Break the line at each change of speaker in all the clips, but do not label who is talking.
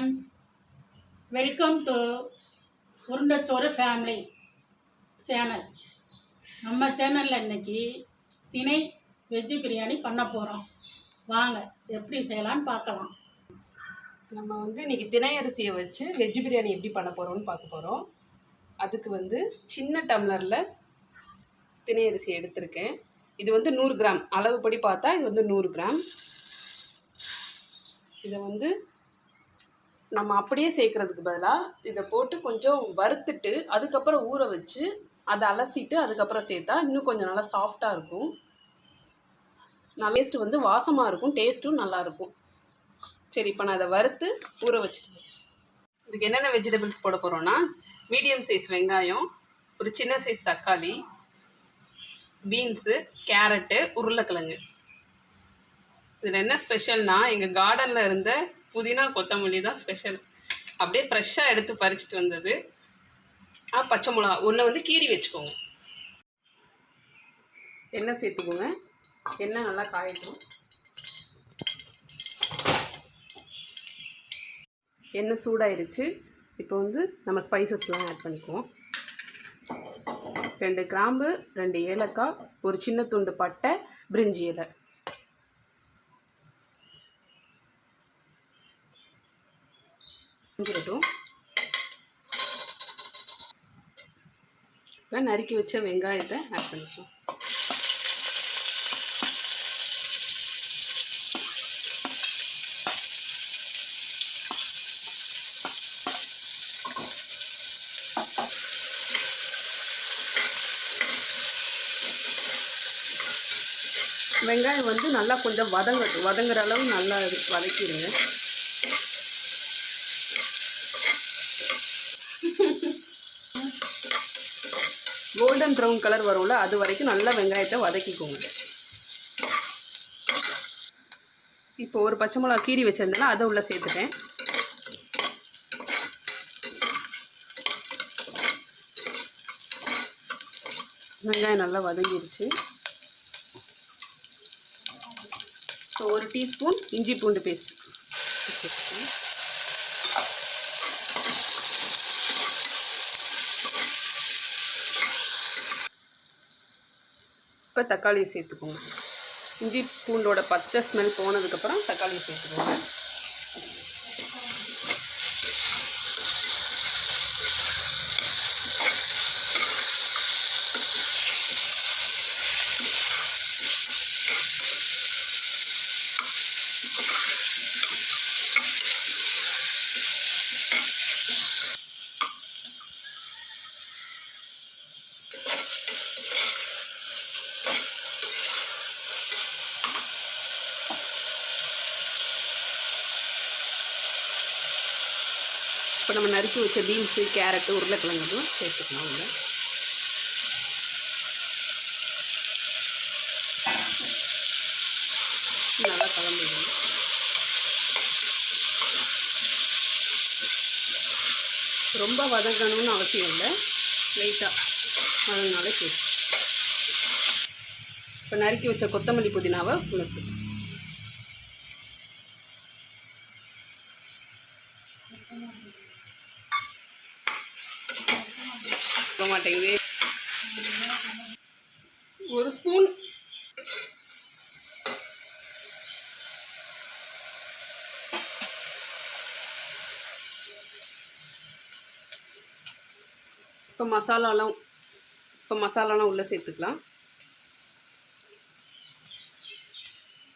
Friends welcome to Urundachoru family channel நம்ம சேனலில் இன்னைக்கு தினை வெஜ்ஜு பிரியாணி பண்ண போகிறோம் வாங்க எப்படி செய்யலான்னு பார்க்கலாம்.
நம்ம வந்து இன்னைக்கு தினை அரிசியை வச்சு வெஜ்ஜு பிரியாணி எப்படி பண்ண போகிறோம்னு பார்க்க போகிறோம் அதுக்கு வந்து சின்ன டம்ளரில் தினை அரிசி எடுத்திருக்கேன். இது வந்து நூறு கிராம். அளவுப்படி பார்த்தா இது வந்து நூறு கிராம். இதை வந்து நம்ம அப்படியே சேர்க்கறதுக்கு பதிலாக இதை போட்டு கொஞ்சம் வறுத்துட்டு அதுக்கப்புறம் ஊற வச்சு அதை அலசிட்டு அதுக்கப்புறம் சேர்த்தா இன்னும் கொஞ்சம் நல்லா சாஃப்டாக இருக்கும். நான் டேஸ்ட்டு வந்து வாசமாக இருக்கும் டேஸ்ட்டும் நல்லாயிருக்கும் சரி இப்போ நான் அதை வறுத்து ஊற வச்சுட்டேன். இதுக்கு என்னென்ன வெஜிடபிள்ஸ் போட போகிறோன்னா மீடியம் சைஸ் வெங்காயம் ஒரு சின்ன சைஸ் தக்காளி பீன்ஸு கேரட்டு உருளைக்கிழங்கு. இதில் என்ன ஸ்பெஷல்னால் எங்கள் கார்டனில் இருந்த புதினா கொத்தமல்லி தான் ஸ்பெஷல் அப்படியே ஃப்ரெஷ்ஷாக எடுத்து பறிச்சுட்டு வந்தது. ஆ பச்சை மிளகா. ஒன்றை வந்து கீறி வச்சுக்கோங்க. எண்ணெய் சேர்த்துக்கோங்க. எண்ணெய் நல்லா காயட்டும். எண்ணெய் சூடாயிருச்சு. இப்போ வந்து நம்ம ஸ்பைசஸ்லாம் ஆட் பண்ணிக்குவோம். ரெண்டு கிராம்பு ரெண்டு ஏலக்காய் ஒரு சின்ன துண்டு பட்டை பிரிஞ்சி இலை. செஞ்சிடட்டும் இப்போ நறுக்கி வச்ச வெங்காயத்தை ஆட் பண்ணிக்கலாம். வெங்காயம் வந்து நல்லா கொஞ்சம் வதங்க வதங்குற அளவு நல்லா வதக்கிடுங்க கோல்டன் ப்ரௌன் கலர் வரும்ல அது வரைக்கும் நல்லா வெங்காயத்தை வதக்கிக்கோங்க. இப்போ ஒரு பச்சை மிளகா கீரி வச்சுருந்தேன்னா அதை உள்ளே சேர்த்துட்டேன். வெங்காயம் நல்லா வதங்கிடுச்சு ஸோ ஒரு டீஸ்பூன் இஞ்சி பூண்டு பேஸ்ட். இப்போ தக்காளியை சேர்த்துக்கோங்க. இஞ்சி பூண்டோட பச்சை ஸ்மெல் போனதுக்கப்புறம் தக்காளியை சேர்த்துக்கோங்க. இப்போ நம்ம நறுக்கி வச்ச பீன்ஸு கேரட்டு உருளைக்கிழங்கும் சேர்த்துக்கலாம் உள்ள நல்லா கலந்துடுங்க ரொம்ப வதங்கணும்னு அவசியம் இல்லை. லைட்டாக வதங்கினாலே சரி. இப்போ நறுக்கி வச்ச கொத்தமல்லி புதினாவை உள்ள சேர்த்து மாட்டேங்குது. ஒரு ஸ்பூன் இப்போ மசாலாலாம் இப்போ மசாலாலாம் உள்ளே சேர்த்துக்கலாம்.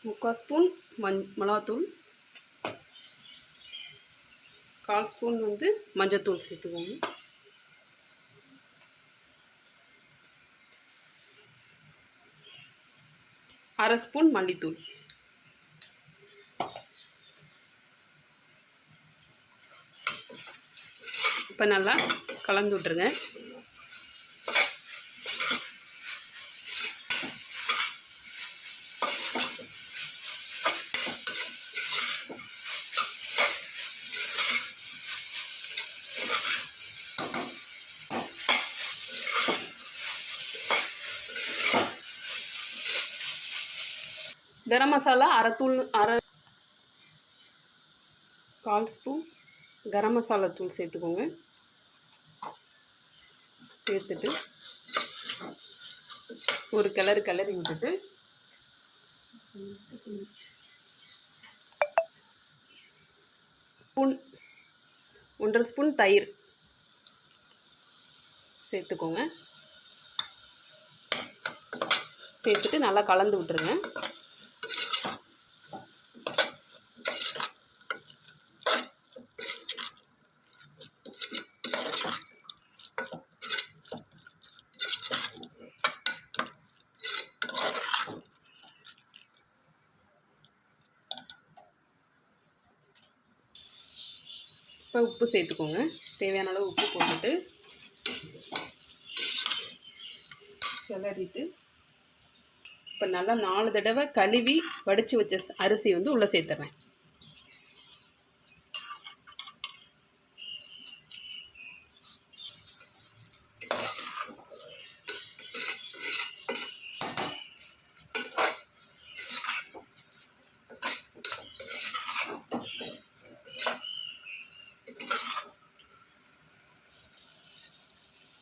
முக்கால் ஸ்பூன் மஞ் மிளகாத்தூள். கால் ஸ்பூன் வந்து மஞ்சத்தூள் சேர்த்துக்கோங்க. அரை ஸ்பூன் மல்லித்தூள். இப்போ நல்லா கலந்து விட்ருங்க கரம் மசாலா அரைத்தூள் அரை கால் ஸ்பூன் கரம் மசாலா தூள் சேர்த்துக்கோங்க. சேர்த்துட்டு ஒரு கலர் கிளறி விட்டுட்டு ஸ்பூன் ஒன்றரை ஸ்பூன் தயிர் சேர்த்துக்கோங்க. சேர்த்துட்டு நல்லா கலந்து விட்டுருங்க. இப்போ உப்பு சேர்த்துக்கோங்க. தேவையான அளவு உப்பு போட்டுட்டு கிளறிட்டு இப்போ நல்லா நாலு தடவை கழுவி வடித்து வச்ச அரிசி வந்து உள்ளே சேர்த்துறேன்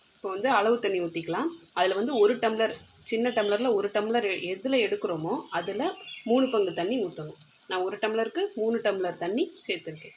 இப்போ வந்து அளவு தண்ணி ஊற்றிக்கலாம் அதில் வந்து ஒரு டம்ளர் சின்ன டம்ளரில் ஒரு டம்ளர் எதில் எடுக்கிறோமோ அதில் மூணு பங்கு தண்ணி ஊற்றணும் நான் ஒரு டம்ளருக்கு மூணு டம்ளர் தண்ணி சேர்த்துருக்கேன்.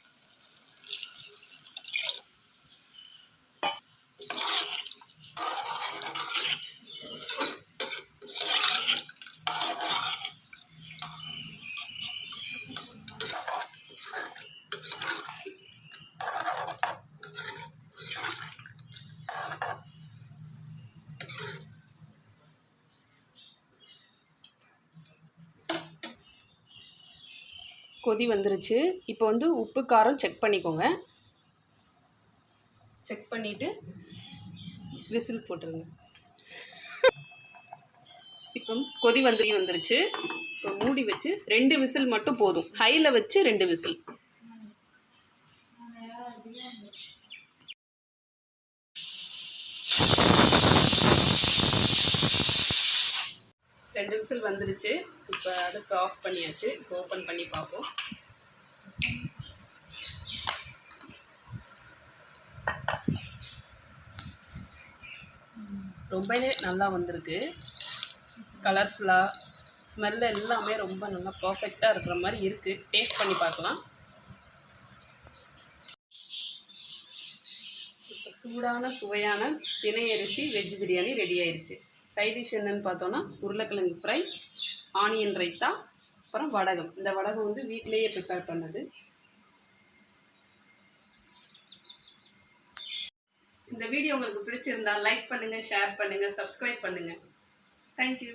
கொதி வந்துருச்சு. இப்போ வந்து உப்பு காரம் செக் பண்ணிக்கோங்க. செக் பண்ணிவிட்டு விசில் போட்டுருங்க. இப்போ கொதி வந்து வந்துருச்சு. இப்போ மூடி வச்சு ரெண்டு விசில் மட்டும் போதும். ஹையில் வச்சு ரெண்டு விசில். ரெண்டு விசில் வந்துருச்சு. இப்போ அடுப்பு ஆஃப் பண்ணியாச்சு. இப்போ ஓப்பன் பண்ணி பார்ப்போம். ரொம்பவே நல்லா வந்திருக்கு. கலர்ஃபுல்லாக ஸ்மெல் எல்லாமே ரொம்ப நல்லா பர்ஃபெக்டாக இருக்கிற மாதிரி இருக்குது டேஸ்ட் பண்ணி பார்க்கலாம். இப்போ சூடான சுவையான தினை அரிசி வெஜ் பிரியாணி ரெடி ஆயிடுச்சு சைடிஷ் என்னென்னு என்னன்னு பார்த்தோன்னா உருளைக்கிழங்கு ஃப்ரை ஆனியன் ரைத்தா அப்புறம் வடகம். இந்த வடகம் வந்து வீட்டிலேயே ப்ரிப்பேர் பண்ணது. இந்த வீடியோ உங்களுக்கு பிடிச்சிருந்தா லைக் பண்ணுங்கள் ஷேர் பண்ணுங்கள் சப்ஸ்கிரைப் பண்ணுங்கள் தேங்க்யூ